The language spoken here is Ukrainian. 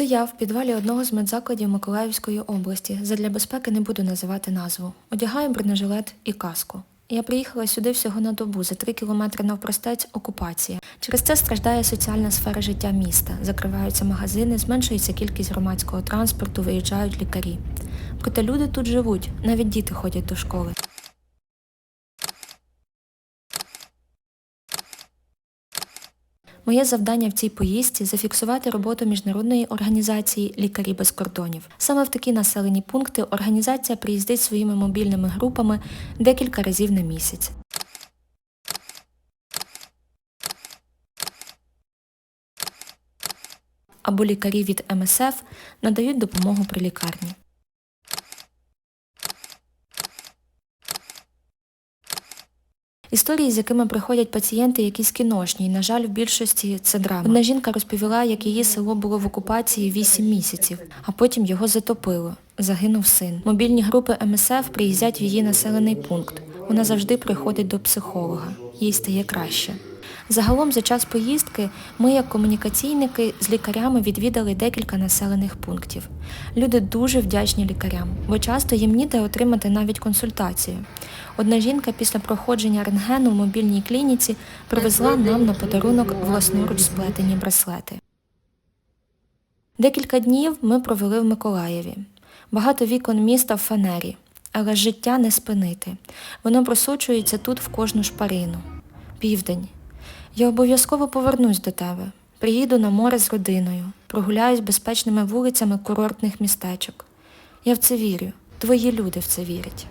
Це я в підвалі одного з медзакладів Миколаївської області. Задля безпеки не буду називати назву. Одягаю бронежилет і каску. Я приїхала сюди всього на добу, за три кілометри навпростець окупація. Через це страждає соціальна сфера життя міста. Закриваються магазини, зменшується кількість громадського транспорту, виїжджають лікарі. Проте люди тут живуть, навіть діти ходять до школи. Моє завдання в цій поїздці зафіксувати роботу міжнародної організації Лікарі без кордонів. Саме в такі населені пункти організація приїздить своїми мобільними групами декілька разів на місяць. Або лікарі від МСФ надають допомогу при лікарні. Історії, з якими приходять пацієнти, якісь кіношні, і, на жаль, в більшості це драма. Одна жінка розповіла, як її село було в окупації 8 місяців, а потім його затопило. Загинув син. Мобільні групи МСФ приїздять в її населений пункт. Вона завжди приходить до психолога. Їй стає краще. Загалом за час поїздки ми, як комунікаційники, з лікарями відвідали декілька населених пунктів. Люди дуже вдячні лікарям, бо часто їм ніде отримати навіть консультацію. Одна жінка після проходження рентгену в мобільній клініці привезла нам на подарунок власноруч сплетені браслети. Декілька днів ми провели в Миколаєві. Багато вікон міста в фанері, але життя не спинити. Воно просочується тут в кожну шпарину. Південь. Я обов'язково повернусь до тебе. Приїду на море з родиною, прогуляюсь безпечними вулицями курортних містечок. Я в це вірю. Твої люди в це вірять.